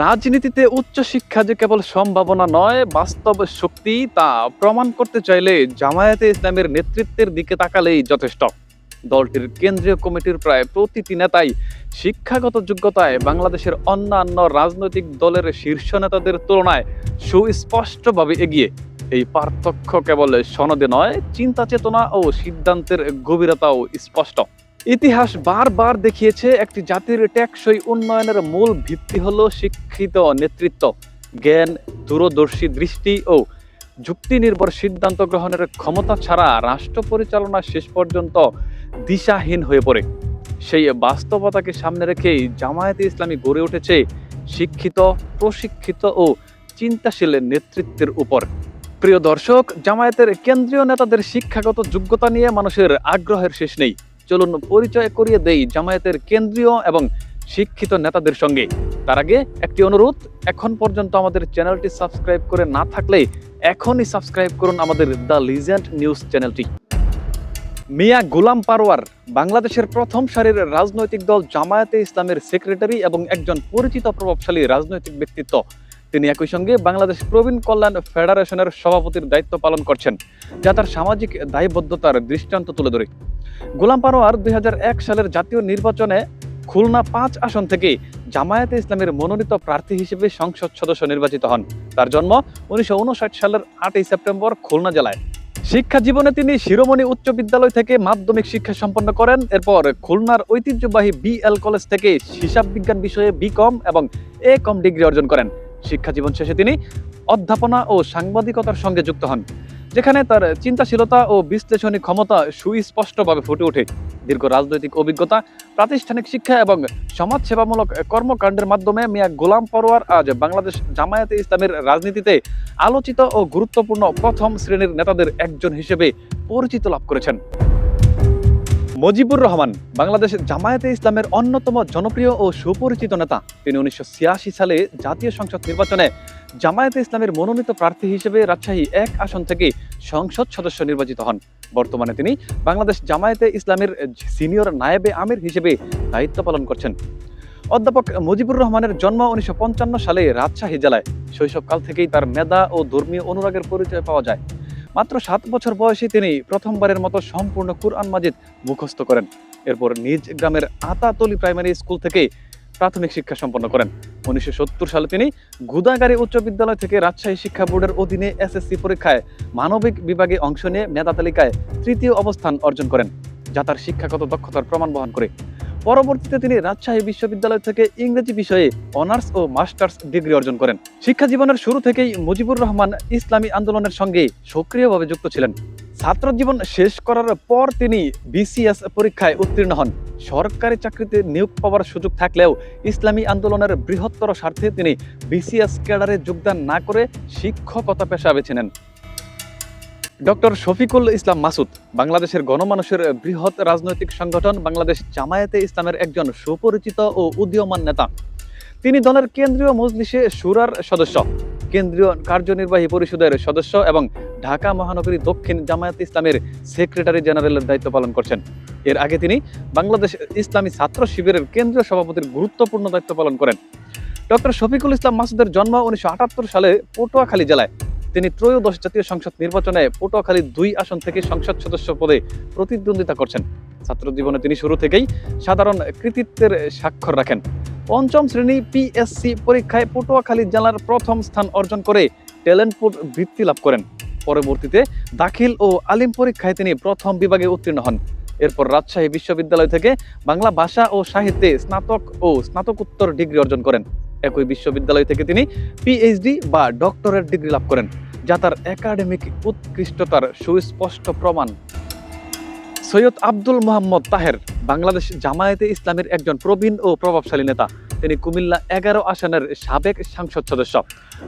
রাজনীতিতে উচ্চ শিক্ষা যে কেবল সম্ভাবনা নয়, বাস্তব শক্তি তা প্রমাণ করতে চাইলে জামায়াতে ইসলামের নেতৃত্বের দিকে তাকালেই যথেষ্ট। দলটির কেন্দ্রীয় কমিটির প্রায় প্রতিটি নেতাই শিক্ষাগত যোগ্যতায় বাংলাদেশের অন্যান্য রাজনৈতিক দলের শীর্ষ নেতাদের তুলনায় সুস্পষ্টভাবে এগিয়ে। এই পার্থক্য কেবল সনদে নয় চিন্তা চেতনা ও সিদ্ধান্তের গভীরতাও স্পষ্ট। ইতিহাস বারবার দেখিয়েছে, একটি জাতির টেকসই উন্নয়নের মূল ভিত্তি হল শিক্ষিত নেতৃত্ব, জ্ঞান, দূরদর্শী দৃষ্টি ও যুক্তি নির্ভর সিদ্ধান্ত গ্রহণের ক্ষমতা ছাড়া রাষ্ট্র পরিচালনা শেষ পর্যন্ত দিশাহীন হয়ে পড়ে। সেই বাস্তবতাকে সামনে রেখেই জামায়াতে ইসলামী গড়ে উঠেছে শিক্ষিত, প্রশিক্ষিত ও চিন্তাশীল নেতৃত্বের উপর। প্রিয় দর্শক, জামায়াতের কেন্দ্রীয় নেতাদের শিক্ষাগত যোগ্যতা নিয়ে মানুষের আগ্রহের শেষ নেই। চলুন পরিচয় করিয়ে দেই জামায়াতের কেন্দ্রীয় এবং শিক্ষিত নেতাদের সঙ্গে। তার আগে একটি অনুরোধ, এখন পর্যন্ত আমাদের চ্যানেলটি সাবস্ক্রাইব করে না থাকলে এখনই সাবস্ক্রাইব করুন আমাদের দ্য লিজেন্ড নিউজ চ্যানেলটি। মিয়া গোলাম পারওয়ার বাংলাদেশের প্রথম সারির রাজনৈতিক দল জামায়াতে ইসলামের সেক্রেটারি এবং একজন পরিচিত প্রভাবশালী রাজনৈতিক ব্যক্তিত্ব। তিনি একই সঙ্গে বাংলাদেশ প্রবীণ কল্যাণ ফেডারেশনের সভাপতির দায়িত্ব পালন করছেন, যা তার সামাজিক দায়বদ্ধতার দৃষ্টান্ত তুলে ধরে। গোলাম পারোয়ার দুই হাজার এক সালের জাতীয় নির্বাচনে খুলনা পাঁচ আসন থেকে জামায়াতে ইসলামের মনোনীত প্রার্থী হিসেবে সংসদ সদস্য নির্বাচিত হন। তার জন্ম উনিশশো উনষাট সালের আটই সেপ্টেম্বর খুলনা জেলায়। শিক্ষা জীবনে তিনি শিরোমণি উচ্চ বিদ্যালয় থেকে মাধ্যমিক শিক্ষা সম্পন্ন করেন। এরপর খুলনার ঐতিহ্যবাহী বিএল কলেজ থেকে হিসাব বিজ্ঞান বিষয়ে বিকম এবং এ কম ডিগ্রি অর্জন করেন। শিক্ষা জীবন শেষে তিনি অধ্যাপনা ও সাংবাদিকতার সঙ্গে যুক্ত হন, যেখানে তার চিন্তাশীলতা ও বিশ্লেষণী ক্ষমতা সুস্পষ্টভাবে ফুটে ওঠে। দীর্ঘ রাজনৈতিক অভিজ্ঞতা, প্রাতিষ্ঠানিক শিক্ষা এবং সমাজসেবামূলক কর্মকাণ্ডের মাধ্যমে মিয়া গোলাম পরোয়ার আজ বাংলাদেশ জামায়াতে ইসলামের রাজনীতিতে আলোচিত ও গুরুত্বপূর্ণ প্রথম শ্রেণির নেতাদের একজন হিসেবে পরিচিত লাভ করেছেন। মজিবুর রহমান, বাংলাদেশ জামায়াতে ইসলামের অন্যতম জনপ্রিয় ও সুপরিচিত নেতা। তিনি উনিশশো ছিয়াশি সালে জাতীয় সংসদ নির্বাচনে জামায়াতে ইসলামের মনোনীত প্রার্থী হিসেবে রাজশাহী এক আসন থেকে সংসদ সদস্য নির্বাচিত হন। বর্তমানে তিনি বাংলাদেশ জামায়াতে ইসলামের সিনিয়র নায়েবে আমির হিসেবে দায়িত্ব পালন করছেন। অধ্যাপক মুজিবুর রহমানের জন্ম উনিশশো পঞ্চান্ন সালে রাজশাহী জেলায়। শৈশবকাল থেকেই তার মেধা ও ধর্মীয় অনুরাগের পরিচয় পাওয়া যায়। মাত্র সাত বছর বয়সে তিনি প্রথমবারের মতো সম্পূর্ণ কুরআন মাজিদ মুখস্থ করেন। এরপর নিজ গ্রামের আতাতলি প্রাইমারি স্কুল থেকে প্রাথমিক শিক্ষা সম্পন্ন করেন। উনিশশো সত্তর সালে তিনি গুদাগাড়ি উচ্চ বিদ্যালয় থেকে রাজশাহী শিক্ষা বোর্ডের অধীনে এসএসসি পরীক্ষায় মানবিক বিভাগে অংশ নিয়ে মেধা তালিকায় তৃতীয় অবস্থান অর্জন করেন, যা তার শিক্ষাগত দক্ষতার প্রমাণ বহন করে। পরবর্তীতে তিনি রাজশাহী বিশ্ববিদ্যালয় থেকে ইংরেজি বিষয়ে অনার্স ও মাস্টার্স ডিগ্রি অর্জন করেন। শিক্ষা জীবনের শুরু থেকেই মুজিবুর রহমান ইসলামী আন্দোলনের সঙ্গে সক্রিয়ভাবে যুক্ত ছিলেন। ছাত্র জীবন শেষ করার পর তিনি বিসিএস পরীক্ষায় উত্তীর্ণ হন। সরকারি চাকরিতে নিয়োগ পাওয়ার সুযোগ থাকলেও ইসলামী আন্দোলনের বৃহত্তর স্বার্থে তিনি বিসিএস ক্যাডারে যোগদান না করে শিক্ষকতা পেশা বেছে নেন। ডক্টর শফিকুল ইসলাম মাসুদ, বাংলাদেশের গণমানুষের বৃহৎ রাজনৈতিক সংগঠন বাংলাদেশ জামায়াতে ইসলামের একজন সুপরিচিত ও উদীয়মান নেতা। তিনি দলের কেন্দ্রীয় মজলিসে সুরার সদস্য, কেন্দ্রীয় কার্যনির্বাহী পরিষদের সদস্য এবং ঢাকা মহানগরী দক্ষিণ জামায়াত ইসলামের সেক্রেটারি জেনারেলের দায়িত্ব পালন করছেন। এর আগে তিনি বাংলাদেশ ইসলামী ছাত্র শিবিরের কেন্দ্রীয় সভাপতির গুরুত্বপূর্ণ দায়িত্ব পালন করেন। ডক্টর শফিকুল ইসলাম মাসুদের জন্ম উনিশশো আটাত্তর সালে পটুয়াখালী জেলায়। তিনি ত্রয়োদশ জাতীয় সংসদ নির্বাচনে পটুয়াখালী দুই আসন থেকে সংসদ সদস্য পদে প্রতিদ্বন্দ্বিতা করছেন। ছাত্র জীবনে তিনি শুরু থেকেই সাধারণ কৃতিত্বের স্বাক্ষর রাখেন। পঞ্চম শ্রেণি পিএসসি পরীক্ষায় পটুয়াখালী জেলার প্রথম স্থান অর্জন করে ট্যালেন্টপুর বৃত্তি লাভ করেন। পরবর্তীতে দাখিল ও আলিম পরীক্ষায় তিনি প্রথম বিভাগে উত্তীর্ণ হন। এরপর রাজশাহী বিশ্ববিদ্যালয় থেকে বাংলা ভাষা ও সাহিত্যে স্নাতক ও স্নাতকোত্তর ডিগ্রি অর্জন করেন। একই বিশ্ববিদ্যালয় থেকে তিনি পিএইচডি বা ডক্টরেট ডিগ্রি লাভ করেন, যা তার একাডেমিক উৎকৃষ্টতার সুস্পষ্ট প্রমাণ। সৈয়দ আব্দুল মোহাম্মদ তাহের বাংলাদেশ জামায়াতে ইসলামের একজন প্রবীণ ও প্রভাবশালী নেতা। তিনি কুমিল্লা এগারো আসনের সাবেক সাংসদ সদস্য।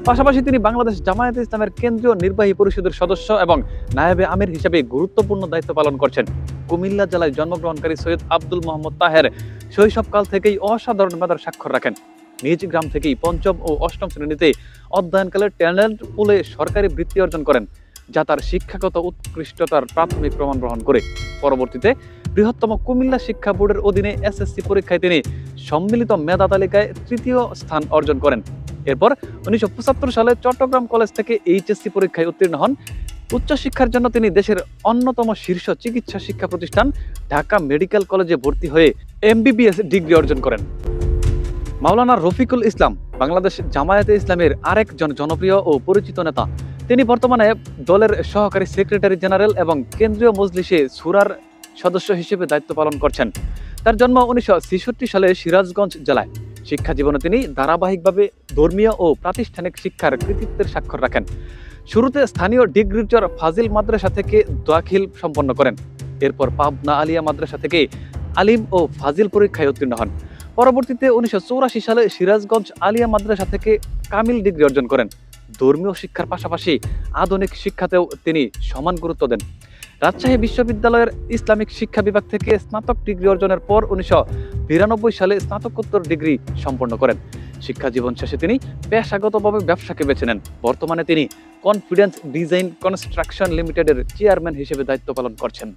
পাশাপাশি তিনি বাংলাদেশ জামায়াতে ইসলামের কেন্দ্রীয় নির্বাহী পরিষদের সদস্য এবং নায়েবে আমির হিসেবে গুরুত্বপূর্ণ দায়িত্ব পালন করছেন। কুমিল্লা জেলায় জন্মগ্রহণকারী সৈয়দ আব্দুল মোহাম্মদ তাহের শৈশবকাল থেকেই অসাধারণ মেধার স্বাক্ষর রাখেন। নিজ গ্রাম থেকেই পঞ্চম ও অষ্টম শ্রেণীতে অধ্যয়নকালে ট্যালেন্ট পুলে সরকারি বৃত্তি অর্জন করেন, যা তার শিক্ষাগত উৎকৃষ্টতার প্রাথমিক প্রমাণ গ্রহণ করে। পরবর্তীতে বৃহত্তম কুমিল্লা শিক্ষা বোর্ডের অধীনে এসএসসি পরীক্ষায় তিনি সম্মিলিত মেধা তালিকায় তৃতীয় স্থান অর্জন করেন। এরপর উনিশশো পঁচাত্তর সালে চট্টগ্রাম কলেজ থেকে এইচএসসি পরীক্ষায় উত্তীর্ণ হন। উচ্চশিক্ষার জন্য তিনি দেশের অন্যতম শীর্ষ চিকিৎসা শিক্ষা প্রতিষ্ঠান ঢাকা মেডিকেল কলেজে ভর্তি হয়ে এমবিবিএস ডিগ্রি অর্জন করেন। মাওলানা রফিকুল ইসলাম, বাংলাদেশ জামায়াতে ইসলামের আরেকজন জনপ্রিয় ও পরিচিত নেতা। তিনি বর্তমানে দলের সহকারী সেক্রেটারি জেনারেল এবং কেন্দ্রীয় মজলিসে সুরার সদস্য হিসেবে দায়িত্ব পালন করছেন। তার জন্ম উনিশশো সালে সিরাজগঞ্জ জেলায়। শিক্ষা জীবনে তিনি ধারাবাহিকভাবে ধর্মীয় ও প্রাতিষ্ঠানিক শিক্ষার কৃতিত্বের স্বাক্ষর রাখেন। শুরুতে স্থানীয় ডিগ্রিচর ফাজিল মাদ্রাসা থেকে দাখিল সম্পন্ন করেন। এরপর পাবনা আলিয়া মাদ্রাসা থেকে আলিম ও ফাজিল পরীক্ষায় উত্তীর্ণ হন। পরবর্তীতে উনিশশো চুরাশি সালে সিরাজগঞ্জ আলিয়া মাদ্রাসা থেকে কামিল ডিগ্রি অর্জন করেন। ধর্মীয় শিক্ষার পাশাপাশি আধুনিক শিক্ষাতেও তিনি সমান গুরুত্ব দেন। রাজশাহী বিশ্ববিদ্যালয়ের ইসলামিক শিক্ষা বিভাগ থেকে স্নাতক ডিগ্রি অর্জনের পর উনিশশো বিরানব্বই সালে স্নাতকোত্তর ডিগ্রি সম্পন্ন করেন। শিক্ষা জীবন শেষে তিনি পেশাগতভাবে ব্যবসাকে বেছে নেন। বর্তমানে তিনি কনফিডেন্স ডিজাইন কনস্ট্রাকশন লিমিটেডের চেয়ারম্যান হিসেবে দায়িত্ব পালন করছেন।